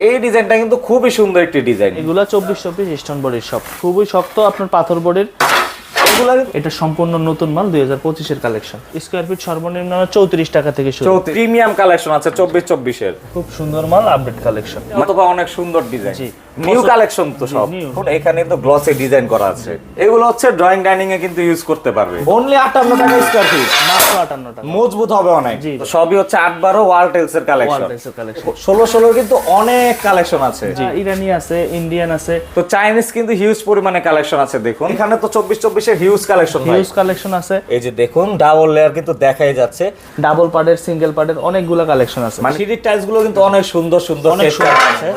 এই ডিজাইনটা কিন্তু খুবই সুন্দর একটি ডিজাইন। এগুলা চব্বিশ চব্বিশ স্টোন বোর্ডের সব খুবই শক্ত আপনার পাথর বডির এগুলা এটা সম্পূর্ণ নতুন মাল দুই হাজার পঁচিশের কালেকশন স্কোয়ার ফিট সর্বনিম্ন চৌত্রিশ টাকা থেকে শুরু। প্রিমিয়াম কালেকশন আছে চব্বিশ চব্বিশের খুব সুন্দর মাল আপডেট কালেকশন অথবা অনেক সুন্দর ডিজাইন। নিউ কালেকশন তো সব। এখানে তো গ্লসে ডিজাইন করা আছে। এগুলো হচ্ছে ড্রয়িং ডাইনিং এ কিন্তু ইউজ করতে পারবে। অনলি আটান্ন টাকা স্কোয়ার ফিট মাত্র আটান্ন টাকা। মজবুত হবে অনেক। সবই হচ্ছে আট বারো ওয়াল টেলস এর কালেকশন ওয়ালডেসের কালেকশন ষোলো ষোলো কিন্তু অনেক কালেকশন আছে। ইরানি আছে ইন্ডিয়ান আছে। তো চাইনিজ কিন্তু হিউজ পরিমাণে কালেকশন আছে দেখুন। এখানে তো চব্বিশ চব্বিশের হিউজ কালেকশন হিউজ কালেকশন আছে। এই যে দেখুন ডাবল লেয়ার কিন্তু দেখাই যাচ্ছে। ডাবল পার্টের সিঙ্গেল পার্টের অনেকগুলো কালেকশন আছে। মানে সিঁড়ির টাইলসগুলো কিন্তু অনেক সুন্দর সুন্দর অনেক সুন্দর আছে।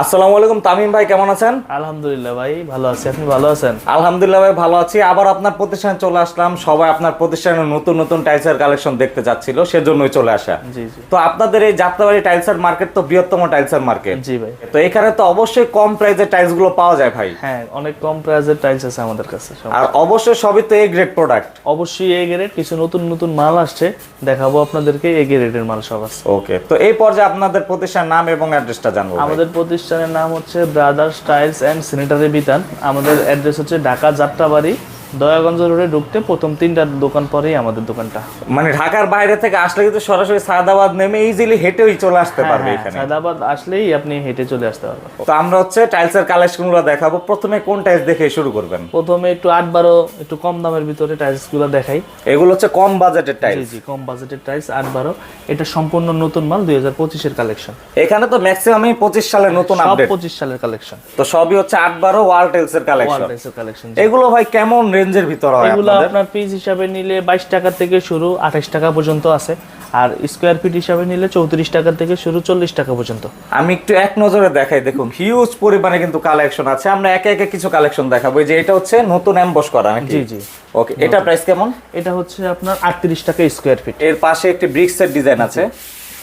আসসালামু আলাইকুম তামিম ভাই কেমন আছেন? আলহামদুলিল্লাহ ভাই ভালো আছি। আপনি ভালো আছেন? আলহামদুলিল্লাহ ভাই ভালো আছি। আবার আপনার প্রতিষ্ঠানে চলে আসলাম। সবাই আপনার প্রতিষ্ঠানে নতুন নতুন টাইলসের কালেকশন দেখতে যাচ্ছিল সেজন্যই চলে আসা। জি জি। তো আপনাদের এই যাত্রাবাড়ি টাইলসের মার্কেট তো বৃহত্তম টাইলসের মার্কেট। জি ভাই। তো এখানে তো অবশ্যই কম প্রাইসের টাইলসগুলো পাওয়া যায় ভাই। হ্যাঁ অনেক কম প্রাইসের টাইলস আছে আমাদের কাছে আর অবশ্যই সবই তো এ গ্রেড প্রোডাক্ট অবশ্যই এ গ্রেড কিছু নতুন নতুন মাল আসছে। দেখাবো আপনাদেরকে এ গ্রেডের মাল সব আছে। ওকে তো এই পর্যায়ে আপনাদের প্রতিষ্ঠানের নাম এবং অ্যাড্রেসটা জানব। আমাদের প্রতিষ্ঠানের নাম হচ্ছে ব্রাদার্স স্টাইলস অ্যান্ড স্যানিটারি বিতান আমাদের অ্যাড্রেস হচ্ছে ঢাকা যাত্রাবাড়ি দয়াগঞ্জ রোডে ঢুকতে প্রথম তিনটা দোকান পরেই আমাদের দোকানটা। মানে ঢাকার বাইরে থেকে আসলে কিন্তু সরাসরি সাদাবাদ নেমে ইজিলি হেঁটেই চলে আসতে পারবে হ্যাঁ, এখানে। সাদাবাদ আসলেই আপনি হেঁটে চলে আসতে পারবেন। তো আমরা হচ্ছে টাইলসের কালেকশনগুলো দেখাবো। প্রথমে কোন টাইলস দেখে শুরু করবেন? প্রথমে একটু আট বারো একটু কম দামের ভিতরে টাইলসগুলো দেখাই। এগুলো হচ্ছে কম বাজেটের টাইলস। জি কম বাজেটের টাইলস আট বারো। এটা সম্পূর্ণ নতুন মাল দুই হাজার পঁচিশের কালেকশন এখানে তো ম্যাক্সিমামই পঁচিশ সালের নতুন সব আপডেট পঁচিশ সালের কালেকশন তো সবই হচ্ছে আট বারো ওয়াল টাইলস এর কালেকশন কালেকশন এগুলো ভাই কেমন রেঞ্জের ভিতর হয় এগুলো আপনার পিস হিসাবে নিলে বাইশ টাকা থেকে শুরু আঠাশ টাকা পর্যন্ত আছে। আর স্কোয়ার ফিট হিসাবে নিলে চৌত্রিশ টাকা থেকে শুরু চল্লিশ টাকা পর্যন্ত। আমি একটু এক নজরে দেখাই দেখুন হিউজ পরিমাণে কিন্তু কালেকশন আছে। আমরা একে একে কিছু কালেকশন দেখাবো। এই যে এটা হচ্ছে নতুন এমবস করা নাকি? জি জি। ওকে এটা প্রাইস কেমন? এটা হচ্ছে আপনার আটত্রিশ টাকা স্কোয়ার ফিট এর পাশে একটি ব্রিক্স এর ডিজাইন আছে।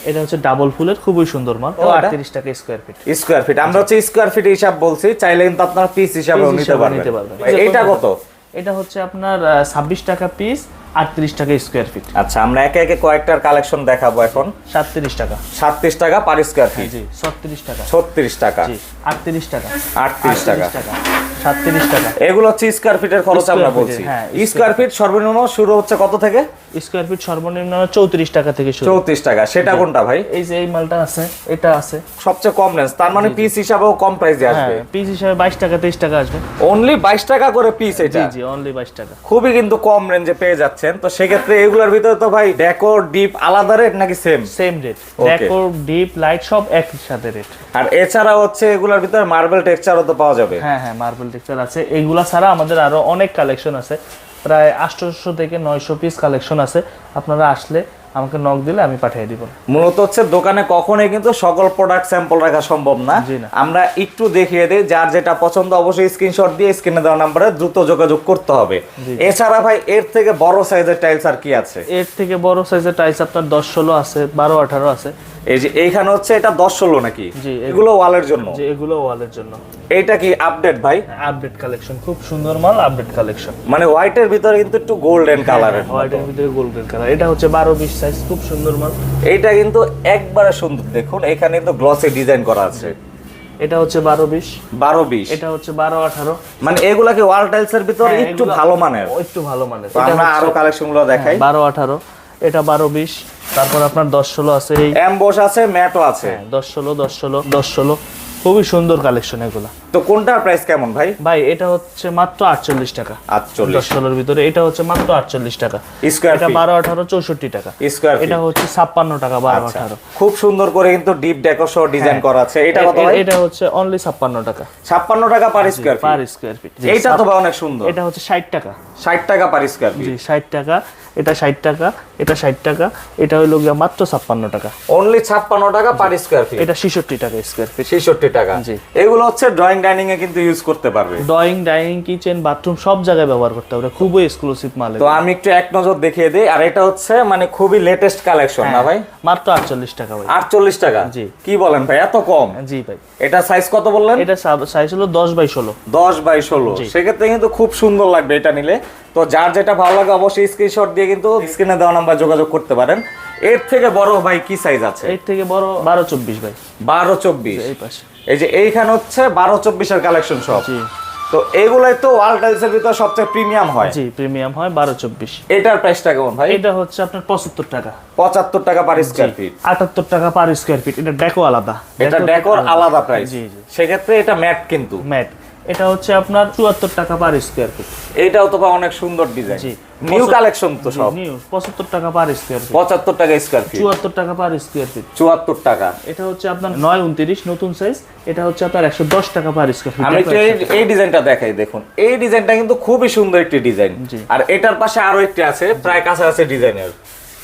এটা হচ্ছে ডাবল ফুলের খুবই সুন্দর মাল। ও, এটা? আটত্রিশ টাকা স্কোয়ার ফিট স্কোয়ার ফিট আমরা হচ্ছে স্কোয়ার ফিট হিসাব বলছি। চাইলে কিন্তু আপনারা পিস হিসাবেও নিতে হিসাবে পারবেন। নিতে পারবেন। এইটা কত? এটা হচ্ছে আপনার ছাব্বিশ টাকা পিস আটত্রিশ টাকা স্কোয়ার ফিট আচ্ছা আমরা একে একে কয়েকটার কালেকশন দেখাবো এখন। সাতত্রিশ টাকা। সাতত্রিশ টাকা পার স্কোয়ার ফিট ছত্রিশ টাকা। ছত্রিশ টাকা। আটত্রিশ টাকা। আটত্রিশ টাকা। সাতত্রিশ টাকা। এগুলো হচ্ছে স্কোয়ার ফিটের খরচ আমরা বলছি এর, হ্যাঁ, স্কোয়ার ফিট সর্বনিম্ন শুরু হচ্ছে কত থেকে? স্কোয়ার ফিট সর্বনিম্ন চৌত্রিশ টাকা থেকে শুরু। চৌত্রিশ টাকা। সেটা কোনটা ভাই? এই যে এই মালটা আছে এটা আছে। সবচেয়ে কম রেঞ্জ তার মানে পিস হিসাবেও কম প্রাইসে আসবে। হ্যাঁ পিস হিসাবে বাইশ টাকা তেইশ টাকা আসবে। অনলি বাইশ টাকা করে পিস এটা। জি জি অনলি বাইশ টাকা। খুবই কিন্তু কম রেঞ্জে পেয়ে যাচ্ছেন। তো সেক্ষেত্রে এগুলোর ভিতরে তো ভাই ডেকোর ডিপ আলাদা রেট নাকি same same rate. Decor deep light সব একই সাথে রেট আর এছাড়া হচ্ছে এগুলোর ভিতরে মার্বেল টেক্সচারও তো পাওয়া যাবে। হ্যাঁ হ্যাঁ মার্বেল টেক্সচার আছে। এইগুলা ছাড়া আমাদের আরও অনেক কালেকশন আছে। প্রায় আটশোশো থেকে নয়শো পিস কালেকশন আছে। আপনারা আসলে আমাকে নক দিলে আমি পাঠিয়ে দিব। মূলত হচ্ছে দোকানে কখনোই কিন্তু সকল প্রোডাক্ট স্যাম্পল রাখা সম্ভব না। আমরা একটু দেখিয়ে দিই যার যেটা পছন্দ অবশ্যই স্ক্রিনশট দিয়ে স্ক্রিনে দেওয়া নাম্বারে দ্রুত যোগাযোগ করতে হবে। এছাড়া ভাই এর থেকে বড় সাইজের টাইলস আর কি আছে? এর থেকে বড় সাইজের টাইলস আপনার দশ ষোলো আছে বারো আঠারো আছে। এই যে এইখানে হচ্ছে এটা দশ ষোলো নাকি? এগুলো- ওয়ালের জন্য? এগুলো ওয়ালের জন্য। এইটা কি আপডেট ভাই? আপডেট কালেকশন খুব সুন্দর মাল আপডেট কালেকশন মানে হোয়াইটের ভিতরে কিন্তু একটু গোল্ডেন কালারের হোয়াইটের ভিতরে গোল্ডেন কালার এটা হচ্ছে বারো বিশ সাইজ খুব সুন্দর মাল। এইটা কিন্তু একবারে সুন্দর। দেখুন এখানে কিন্তু গ্লসে ডিজাইন করা আছে। এটা হচ্ছে বারো বিশ। বারো বিশ। এটা হচ্ছে বারো আঠারো। মানে এগুলা কি ওয়াল টাইলস এর ভিতরে হ্যাঁ, একটু ভালো মানের? একটু ভালো মানের। আমরা আরও কালেকশনগুলো দেখাই। বারো আঠারো। এটা বারো বিশ। তারপর আপনার দশ ষোলো আছে এই অ্যাম্বস আছে ম্যাটও আছে। হ্যাঁ, দশ ষোলো দশ ষোলো দশ ষোলো। খুবই সুন্দর কালেকশন এগুলা। তো কোনটার প্রাইস কেমন ভাই? ভাই এটা হচ্ছে মাত্র আটচল্লিশ টাকা। আটচল্লিশ। ষোলোর ভিতরে এটা হচ্ছে মাত্র আটচল্লিশ টাকা। স্কোয়ার এটা বারো আঠারো চৌষট্টি টাকা। স্কোয়ার এটা হচ্ছে ছাপ্পান্ন টাকা বারো আচ্ছা। আঠারো। খুব সুন্দর করে কিন্তু ডিপ ডেকোর ডিজাইন করা আছে। এটা কত এটা হচ্ছে অনলি ছাপ্পান্ন টাকা। ছাপ্পান্ন টাকা per square per square feet এইটা তো অনেক সুন্দর। এটা হচ্ছে ষাট টাকা। ষাট টাকা পার স্কোয়ার ফিট জি ষাট টাকা। এটা ষাট টাকা এটা ষাট টাকা এটা হইল গিয়া মাত্র ছাপ্পান্ন টাকা। অনলি ছাপ্পান্ন টাকা পার স্কোয়ার ফিট এটা ছেষট্টি টাকা স্কোয়ার ফিট ছেষট্টি টাকা। জি। এগুলো হচ্ছে ড্রয়িং ডাইনিং এ কিন্তু ইউজ করতে পারবে। ড্রয়িং ডাইনিং কিচেন বাথরুম সব জায়গায় ব্যবহার করতে হবে খুবই এক্সক্লুসিভ মাল তো আমি একটু এক নজর দেখিয়ে দিই আর এটা হচ্ছে মানে খুবই লেটেস্ট কালেকশন না ভাই? মাত্র আটচল্লিশ টাকা ভাই। আটচল্লিশ টাকা? জি। কি বলেন ভাই এত কম? জি ভাই। এটা সাইজ কত বললেন? এটা সাইজ হলো দশ বাই ষোলো। দশ বাই ষোলো। সেক্ষেত্রে কিন্তু খুব সুন্দর লাগবে এটা নিলে। তো যার যেটা ভালো লাগে অবশ্যই স্ক্রিনশট দিয়ে কিন্তু স্ক্রিনে দেওয়া নাম্বার যোগাযোগ করতে পারেন। এর থেকে বড় ভাই কি সাইজ আছে? এর থেকে বড় বারো চব্বিশ ভাই। বারো চব্বিশ। এই পাশে। এই যে এইখানে হচ্ছে বারো চব্বিশের কালেকশন সব তো এইগুলাই তো ওয়াল টাইলসের ভিতর সবচেয়ে প্রিমিয়াম হয়। জি প্রিমিয়াম হয় বারো চব্বিশ। এটার প্রাইসটা কেমন ভাই? এটা হচ্ছে আপনার পঁচাত্তর টাকা। পঁচাত্তর টাকা পার স্কোয়ার ফিট আটাত্তর টাকা পার স্কোয়ার ফিট এটা ডেকো আলাদা। এটা ডেকোর আলাদা প্রাইস জি জি। সেক্ষেত্রে এটা ম্যাট কিন্তু। ম্যাট এটা হচ্ছে আপনার চুয়াত্তর টাকা পার স্কোয়ার ফিট এইটাও তো অনেক সুন্দর ডিজাইন নিউ কালেকশন তো সব। নিউ পঁচাত্তর টাকা পার স্কোয়ার ফিট পঁচাত্তর টাকা স্কোয়ার ফিট চুয়াত্তর টাকা পার স্কোয়ার ফিট চুয়াত্তর টাকা। এটা হচ্ছে আপনার নয় উনত্রিশ নতুন সাইজ এটা হচ্ছে আপনার একশো দশ টাকা পার স্কোয়ার ফিট আমি এই- ডিজাইনটা দেখাই দেখুন। এই ডিজাইনটা কিন্তু খুবই সুন্দর একটি ডিজাইন আর এটার পাশে আরও একটি আছে প্রায় কাছাকাছি ডিজাইনের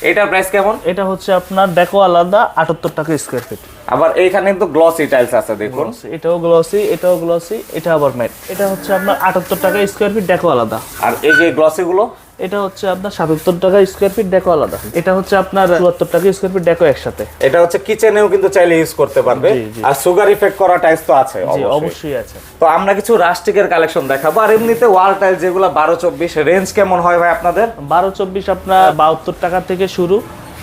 এটার প্রাইস কেমন? এটা হচ্ছে আপনার দেখো আলাদা আটাত্তর টাকা স্কোয়ার ফিট আবার এইখানে কিন্তু গ্লসি টাইলস আছে দেখুন। এটাও গ্লসি এটাও গ্লসি এটা আবার ম্যাট এটা হচ্ছে আপনার আটাত্তর টাকা স্কোয়ার ফিট ডেকো আলাদা। আর এই যে গ্লসি গুলো? এটা হচ্ছে আপনার সাতাত্তর টাকা স্কোয়ার ফিট ডেকো আলাদা। এটা হচ্ছে আপনার চুয়াত্তর টাকা স্কোয়ার ফিট ডেকো একসাথে। এটা হচ্ছে কিচেনেও কিন্তু চাইলে ইউজ করতে পারবে। আর সুগার ইফেক্ট করা টাইলস তো আছে অবশ্যই। অবশ্যই আছে। তো আমরা কিছু রাস্টিকের কালেকশন দেখাবো। আর এমনিতে ওয়াল টাইলস যেগুলো বারো চব্বিশ রেঞ্জ কেমন হয় ভাই আপনাদের? বারো চব্বিশ আপনার বাহাত্তর টাকা থেকে শুরু।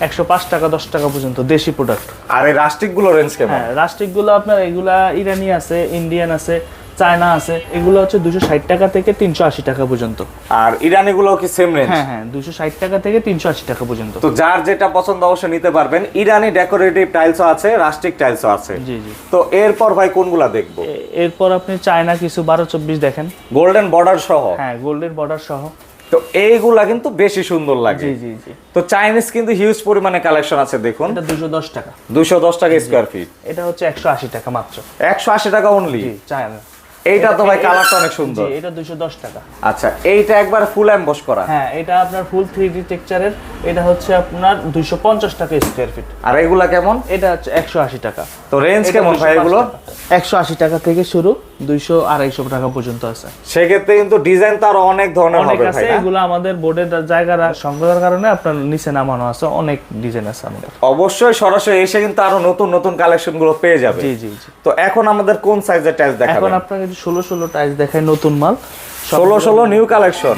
একশো পাঁচ টাকা দশ টাকা পর্যন্ত দেশি প্রোডাক্ট আর এই রাস্টিক রেঞ্জ কেমন? হ্যাঁ রাস্টিক আপনার এগুলা ইরানি আছে ইন্ডিয়ান আছে চায়না আছে এগুলো হচ্ছে দুশো ষাট টাকা থেকে তিনশো আশি টাকা পর্যন্ত। আর ইরানি গুলো কি সেম রেঞ্জ হ্যাঁ হ্যাঁ দুশো ষাট টাকা থেকে তিনশো আশি টাকা পর্যন্ত। তো যার যেটা পছন্দ অবশ্যই নিতে পারবেন। ইরানি ডেকোরেটিভ টাইলসও আছে রাস্টিক টাইলসও আছে। জি জি। তো এরপর ভাই কোনগুলা দেখব? এরপর আপনি চায়না কিছু বারো চব্বিশ দেখেন। গোল্ডেন বর্ডার সহ। হ্যাঁ গোল্ডেন বর্ডার সহ। তো এইগুলা কিন্তু বেশি সুন্দর লাগে। জি জি জি। তো চাইনিজ কিন্তু হিউজ পরিমাণে কালেকশন আছে দেখুন। এটা দুশো দশ টাকা। দুশো দশ টাকা স্কোয়ার ফিট এটা হচ্ছে একশো আশি টাকা মাত্র। একশো আশি টাকা অনলি চায়না এইটা তো ভাই কালারটা অনেক সুন্দর। এটা দুশো দশ টাকা। আচ্ছা এইটা একবার ফুল অ্যাম্বস করা। হ্যাঁ এটা আপনার ফুল থ্রি ডি টেক্সচারের এটা হচ্ছে আপনার দুইশো পঞ্চাশ টাকা স্কোয়ার ফিট আর এগুলা কেমন? এটা হচ্ছে একশো আশি টাকা। তো রেঞ্জ কেমন ভাই এগুলো একশো আশি টাকা থেকে শুরু। দুইশো আড়াইশো টাকা পর্যন্ত আছে। সেক্ষেত্রে কিন্তু ডিজাইন তার অনেক ধরনের অনেক আছে এগুলো আমাদের বোর্ডের জায়গা সংগ্রহের কারণে আপনার নিচে নামানো আছে অনেক ডিজাইন আছে আমাদের। অবশ্যই সরাসরি এসে কিন্তু আরও নতুন নতুন কালেকশনগুলো পেয়ে যাবে। জি জি জি। তো এখন আমাদের কোন সাইজের টাইলস এখন আপনাকে ষোলো ষোলো টাইলস দেখায় নতুন মাল ষোলো ষোলো নিউ কালেকশন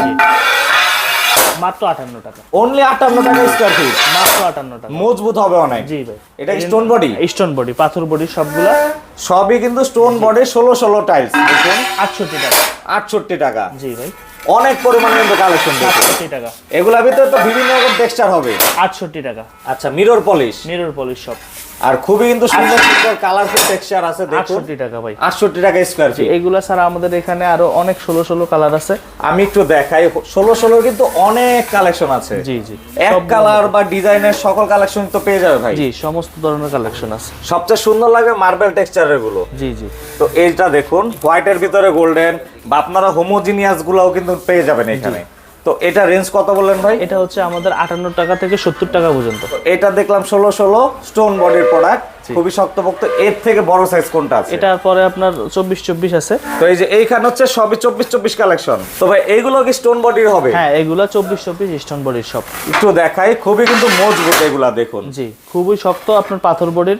মাত্র আটান্ন টাকা। অনলি আটান্ন টাকা স্কোয়ার ফিট মাত্র আটান্ন টাকা। মজবুত হবে অনেক। জি ভাই। এটা স্টোন বডি স্টোন বডি পাথর বডি সবগুলা। সবই কিন্তু স্টোন বডি ষোলো ষোলো টাইলস দেখুন। আটষট্টি টাকা। আটষট্টি টাকা। জি ভাই। অনেক পরিমাণে কিন্তু কালেকশন আটষট্টি টাকা। এগুলা ভিতরে তো বিভিন্ন রকম টেক্সচার হবে। আটষট্টি টাকা। আচ্ছা মিরর পলিশ মিরর পলিশ সব। আর খুবই কিন্তু সুন্দর সুন্দর কালারফুল টেক্সচার আছে দেখুন। আটষট্টি টাকা ভাই। আটষট্টি টাকা স্কোয়ার ফিট এগুলা ছাড়া আমাদের এখানে আরও অনেক ষোলো ষোলো কালার আছে। আমি একটু দেখাই ষোলো ষোলোর কিন্তু অনেক কালেকশন আছে। জি জি। এক কালার বা ডিজাইনের সকল কালেকশন তো পেয়ে যাবে ভাই। জি সমস্ত ধরনের কালেকশন আছে। সবচেয়ে সুন্দর লাগে মার্বেল টেক্সচারেরগুলো। জি জি। তো এইটা দেখুন হোয়াইটের ভিতরে গোল্ডেন বা আপনারা হোমোজিনিয়াস গুলাও কিন্তু পেয়ে যাবেন এখানে। তো এটা রেঞ্জ কত বললেন ভাই? এটা হচ্ছে আমাদের আটান্ন টাকা থেকে সত্তর টাকা পর্যন্ত। এটা দেখলাম ষোলো ষোলো স্টোন বডির প্রোডাক্ট খুবই শক্তপোক্ত। এর থেকে বড় সাইজ কোনটা আছে? এটার পরে আপনার চব্বিশ চব্বিশ আছে। তো এই যে এইখানে হচ্ছে সবই চব্বিশ চব্বিশ কালেকশন তো ভাই এইগুলো কি স্টোন বডির হবে? হ্যাঁ এগুলা চব্বিশ চব্বিশ স্টোন বডির সব। একটু দেখাই খুবই কিন্তু মজবুত এগুলা দেখুন। জি খুবই শক্ত আপনার পাথর বডির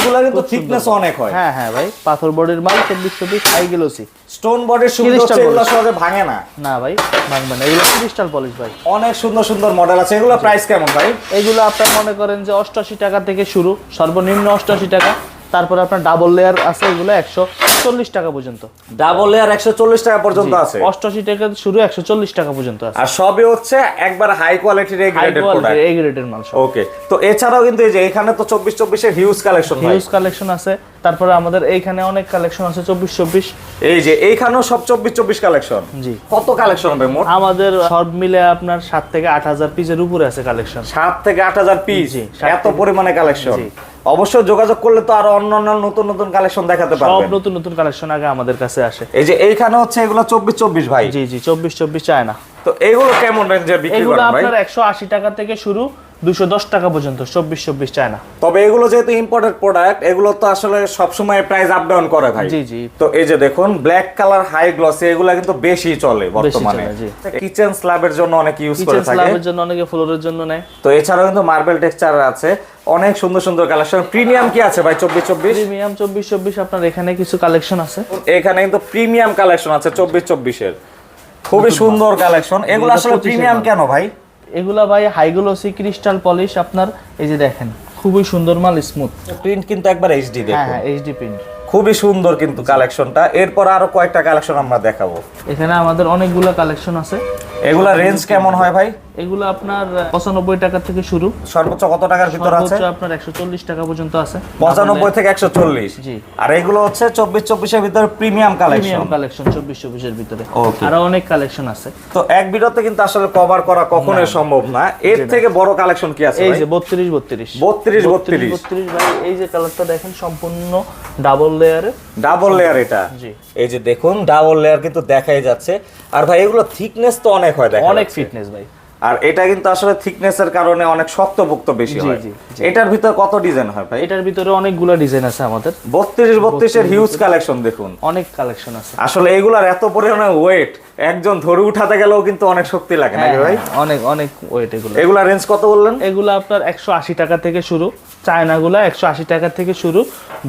এগুলা কিন্তু থিকনেস অনেক হয়। হ্যাঁ হ্যাঁ ভাই পাথর বডির মাল চব্বিশ চব্বিশ হাই গেলোসি স্টোন বডির সুবিধা হচ্ছে এগুলো। সহজে ভাঙে না। না ভাই ভাঙবে না। এগুলো ক্রিস্টাল পলিশ ভাই। অনেক সুন্দর সুন্দর মডেল আছে। এগুলো প্রাইস কেমন ভাই? এগুলো আপনার মনে করেন যে অষ্টআশি টাকা থেকে শুরু সর্বনিম্ন অষ্টআশি টাকা। তারপরে আপনার ডাবল লেয়ার আছে এগুলো একশো চল্লিশ টাকা পর্যন্ত। ডাবল লেয়ার একশো চল্লিশ টাকা পর্যন্ত আছে। অষ্টআশি টাকা শুরু একশো চল্লিশ টাকা পর্যন্ত আছে। আর সবই হচ্ছে একবার হাই কোয়ালিটির এই গ্রেডের মাল ওকে তো এছাড়াও কিন্তু এই যে এখানে তো চব্বিশ চব্বিশের হিউজ কালেকশন হিউজ কালেকশন আছে। তারপরে আমাদের এইখানে অনেক কালেকশন আছে চব্বিশ চব্বিশ। এই যে এইখানেও সব চব্বিশ চব্বিশ কালেকশন জি। কত কালেকশন হবে মোট? আমাদের সব মিলে আপনার সাত থেকে আট হাজার পিসের উপরে আছে কালেকশন সাত থেকে আট হাজার পিস এত পরিমাণে কালেকশন। অবশ্যই যোগাযোগ করলে তো আরও অন্য অন্য নতুন নতুন কালেকশন দেখাতে সব নতুন নতুন কালেকশন আগে আমাদের কাছে আসে। এই যে এইখানে হচ্ছে এগুলো চব্বিশ চব্বিশ ভাই। জি জি চব্বিশ চব্বিশ চায় না তো এগুলো কেমন রেঞ্জের বিক্রি এগুলো করেন ভাই? আপনার একশো আশি টাকা থেকে শুরু। দুশো দশ টাকা পর্যন্ত চব্বিশ চব্বিশ চায় না তবে এগুলো যেহেতু ইম্পোর্টেড প্রোডাক্ট এগুলো তো আসলে সবসময় প্রাইস আপ ডাউন করে ভাই। জি জি। তো এই যে দেখুন ব্ল্যাক কালার হাই গ্লসি এগুলো কিন্তু বেশি চলে বর্তমানে। কিচেন স্ল্যাবের জন্য অনেক ইউজ করে কিচেন থাকে। স্ল্যাবের জন্য অনেকে ফ্লোরের জন্য নেয়। তো এছাড়াও কিন্তু মার্বেল টেক্সচার আছে। অনেক সুন্দর সুন্দর কালেকশন প্রিমিয়াম কি আছে ভাই চব্বিশ চব্বিশ? প্রিমিয়াম চব্বিশ চব্বিশ আপনার এখানে কিছু কালেকশন আছে? এখানে কিন্তু প্রিমিয়াম কালেকশন আছে চব্বিশ চব্বিশের। খুবই সুন্দর কালেকশন এগুলো আসলে প্রিমিয়াম কেন ভাই? এগুলা ভাই হাইগুলোসি ক্রিস্টাল পলিশ আপনার এই যে দেখেন খুবই সুন্দর মাল স্মুথ প্রিন্ট কিন্তু একবার এইচডি হ্যাঁ দেখুন। হ্যাঁ এইচডি প্রিন্ট খুবই সুন্দর কিন্তু কালেকশনটা এরপর আরও কয়েকটা কালেকশন আমরা দেখাবো। এখানে আমাদের অনেকগুলো কালেকশন আছে। এগুলা রেঞ্জ কেমন হয় ভাই? এগুলো আপনার পঁচানব্বই টাকা থেকে শুরু। সর্বোচ্চ কত টাকার ভিতর আছে? আপনার একশো চল্লিশ টাকা পর্যন্ত আছে। পঁচানব্বই থেকে একশো চল্লিশ। জি। আর এগুলো হচ্ছে চব্বিশ চব্বিশের ভিতরে প্রিমিয়াম কালেকশন প্রিমিয়াম কালেকশন চব্বিশ চব্বিশের ভিতরে। আরও অনেক কালেকশন আছে। তো এক ভিডিওতে কিন্তু আসলে কভার করা কখনোই সম্ভব না। এর থেকে বড় কালেকশন কি আছে এই যে বত্রিশ বত্রিশ। 32, 32 বত্রিশ। ভাই এই যে কালারটা দেখেন সম্পূর্ণ ডাবল লেয়ারে ডাবল লেয়ার এটা। জি। এই যে দেখুন ডাবল লেয়ার কিন্তু দেখাই যাচ্ছে। আর ভাই এগুলো থিকনেস তো অনেক হয় দেখা অনেক ফিটনেস ভাই। আর এটা কিন্তু আসলে থিকনেসের কারণে অনেক শক্তপোক্ত বেশি হয়। এটার ভিতর কত ডিজাইন হয় ভাই? এটার ভিতরে অনেকগুলো ডিজাইন আছে আমাদের। বত্রিশ বত্রিশের হিউজ কালেকশন দেখুন। অনেক কালেকশন আছে। আসলে এগুলার এত পরিমাণে ওয়েট একজন ধরে উঠাতে গেলেও কিন্তু অনেক শক্তি লাগে নাকি ভাই? হ্যাঁ, অনেক অনেক ওয়েট এগুলো। এগুলা রেঞ্জ কত বললেন? এগুলো আপনার একশো আশি টাকা থেকে শুরু। চায়নাগুলা একশো আশি টাকা থেকে শুরু।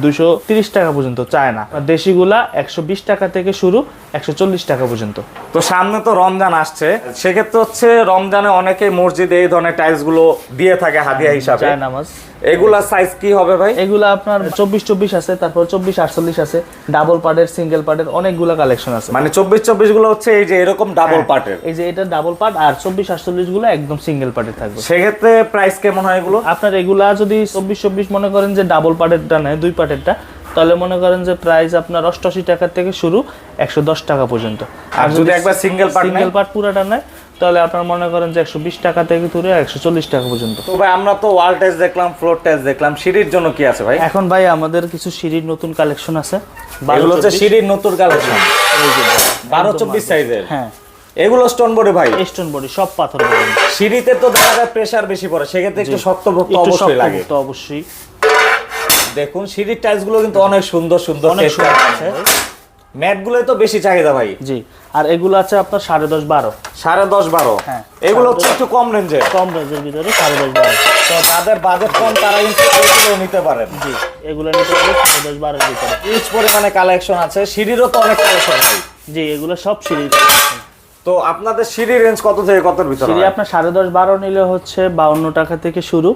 দুশো টাকা পর্যন্ত চায়না আর দেশিগুলা একশো বিশ টাকা থেকে শুরু একশো চল্লিশ টাকা পর্যন্ত। তো সামনে তো রমজান আসছে। সেক্ষেত্রে হচ্ছে রমজানে অনেকে মসজিদে এই ধরনের টাইলসগুলো দিয়ে থাকে হাদিয়া হিসাবে। চায়না মাছ এগুলা সাইজ কি হবে ভাই? এগুলো আপনার চব্বিশ চব্বিশ আছে তারপর চব্বিশ আটচল্লিশ আছে ডাবল পার্টের সিঙ্গেল পার্টের অনেকগুলো কালেকশন আছে। মানে চব্বিশ চব্বিশগুলো হচ্ছে এই যে এরকম ডাবল পার্টের এই যে এটা ডাবল পার্ট আর চব্বিশ আটচল্লিশগুলো একদম সিঙ্গেল পার্টের থাকবে। সেক্ষেত্রে প্রাইস কেমন হয় এগুলো? আপনার এগুলা যদি চব্বিশ চব্বিশ মনে করেন যে ডাবল পার্টেরটা নেয় দুই পার্টেরটা তাহলে মনে করেন যে প্রাইস আপনার অষ্টআশি টাকা থেকে শুরু একশো দশ টাকা পর্যন্ত। আর যদি একবার সিঙ্গেল সিঙ্গেল পার্ট পুরাটা নেয় তাহলে আপনার মনে করেন যে একশো বিশ টাকা থেকে তুলে একশো চল্লিশ টাকা পর্যন্ত। তো ভাই আমরা তো ওয়াল টাইলস দেখলাম ফ্লোর টাইলস দেখলাম সিঁড়ির জন্য কি আছে ভাই? এখন ভাই আমাদের কিছু সিঁড়ির নতুন কালেকশন আছে এগুলো হচ্ছে সিঁড়ির নতুন কালেকশন। বারো চব্বিশ সাইজের হ্যাঁ। এগুলো স্টোন বডি ভাই। স্টোন বডি সব পাথর বডি সিঁড়িতে তো দেখা যায় প্রেসার বেশি পড়ে সেক্ষেত্রে একটু শক্তভক্ত অবশ্যই লাগে। শক্তপোক্ত অবশ্যই। দেখুন সিঁড়ির টাইলসগুলো কিন্তু অনেক সুন্দর সুন্দর অনেক সুন্দর আছে। আছে। ম্যাটগুলো তো বেশি চাহিদা ভাই। জি আর এগুলো আছে আপনার সাড়ে দশ বারো। সাড়ে দশ বারো। হ্যাঁ। এগুলো হচ্ছে একটু কম রেঞ্জে কম রেঞ্জের ভিতরে সাড়ে দশ বারো। তো যাদের বাজেট কম তারা কিন্তু এগুলো নিতে পারেন। জি এগুলো নিতে পারবে সাড়ে দশ বারোর ভিতরে। হিউজ পরিমাণে কালেকশন আছে। সিঁড়িরও তো অনেক কালেকশন ভাই জি এগুলো সব সিঁড়ি তো আপনাদের সিঁড়ি রেঞ্জ কত থেকে কত ভিতরে সিঁড়ি আপনার সাড়ে দশ বারো নিলে হচ্ছে বাউন্ন টাকা থেকে শুরু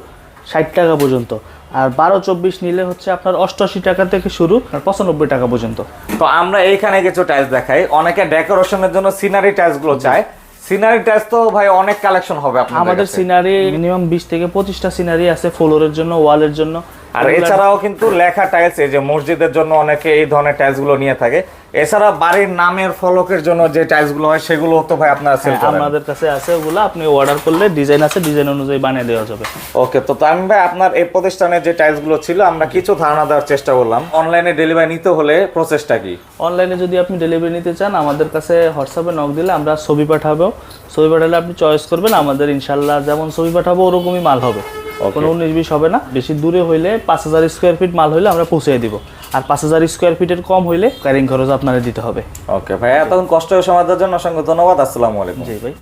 ষাট টাকা পর্যন্ত। আর বারো চব্বিশ নিলে হচ্ছে আপনার অষ্টআশি টাকা থেকে শুরু আর পঁচানব্বই টাকা পর্যন্ত। তো আমরা এইখানে কিছু টাইলস দেখাই। অনেকে ডেকোরেশনের জন্য সিনারি টাইলসগুলো চায়। সিনারি টাইলস তো ভাই অনেক কালেকশন হবে আমাদের সিনারি মিনিমাম বিশ থেকে পঁচিশটা সিনারি আছে ফ্লোরের জন্য ওয়ালের জন্য। আর এছাড়াও কিন্তু লেখা টাইলস এই যে মসজিদের জন্য অনেকে এই ধরনের টাইলসগুলো নিয়ে থাকে। এছাড়া বাড়ির নামের ফলকের জন্য যে টাইলসগুলো হয় সেগুলো তো ভাই আপনারা সেল হ্যাঁ, আমাদের কাছে আছে ওগুলো আপনি অর্ডার করলে ডিজাইন আছে ডিজাইন অনুযায়ী বানিয়ে দেওয়া যাবে। ওকে তো তামিম ভাই আপনার এই প্রতিষ্ঠানে যে টাইলসগুলো ছিল আমরা কিছু ধারণা দেওয়ার চেষ্টা করলাম। অনলাইনে ডেলিভারি নিতে হলে প্রসেসটা কি? অনলাইনে যদি আপনি ডেলিভারি নিতে চান আমাদের কাছে হোয়াটসঅ্যাপে নক দিলে আমরা ছবি পাঠাবো। ছবি পাঠালে আপনি চয়েস করবেন আমাদের ইনশাল্লাহ যেমন ছবি পাঠাবো ওরকমই মাল হবে। কোনো উনিশ বিশ হবে না। বেশি দূরে হইলে পাঁচ হাজার স্কোয়ার ফিট মাল হইলে আমরা পৌঁছে দিব। আর পাঁচ হাজার স্কোয়ার ফিটের কম হইলে ক্যারিং খরচ আপনারা দিতে হবে। ওকে ভাই এতক্ষণ কষ্ট সমাধানের জন্য অসংখ্য ধন্যবাদ। আসসালামু আলাইকুম। জি ভাই।